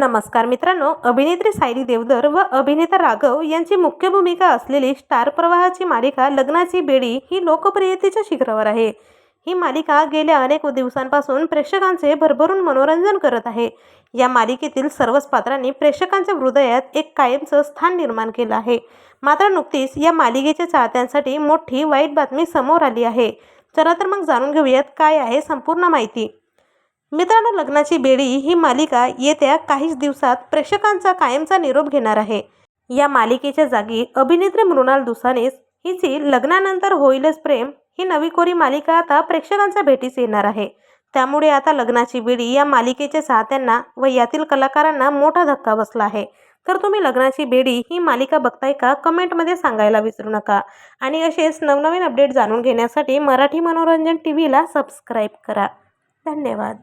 नमस्कार मित्रांनो अभिनेत्री सायली देवधर व अभिनेता राघव यांची मुख्य भूमिका असलेली स्टार प्रवाहाची मालिका लग्नाची बेडी ही लोकप्रियतेच्या शिखरावर आहे. ही मालिका गेल्या अनेक दिवसांपासून प्रेक्षकांचे भरभरून मनोरंजन करत आहे. या मालिकेतील सर्वच पात्रांनी प्रेक्षकांच्या हृदयात एक कायमचं स्थान निर्माण केलं आहे. मात्र नुकतीच या मालिकेच्या चाहत्यांसाठी मोठी वाईट बातमी समोर आली आहे. चला तर मग जाणून घेऊयात काय आहे संपूर्ण माहिती. मित्रांनो लग्नाची बेडी ही मालिका येत्या काहीच दिवसात प्रेक्षकांचा कायमचा निरोप घेणार आहे. या मालिकेच्या जागी अभिनेत्री मृणाल दुसानेस हिची लग्नानंतर होईलच प्रेम ही नवी कोरी मालिका आता प्रेक्षकांच्या भेटीस येणार आहे. त्यामुळे आता लग्नाची बेडी या मालिकेच्या चाहत्यांना व यातील कलाकारांना मोठा धक्का बसला आहे. तर तुम्ही लग्नाची बेडी ही मालिका बघताय का? कमेंटमध्ये सांगायला विसरू नका. आणि असेच नवनवीन अपडेट जाणून घेण्यासाठी मराठी मनोरंजन टी व्हीला सबस्क्राईब करा. धन्यवाद.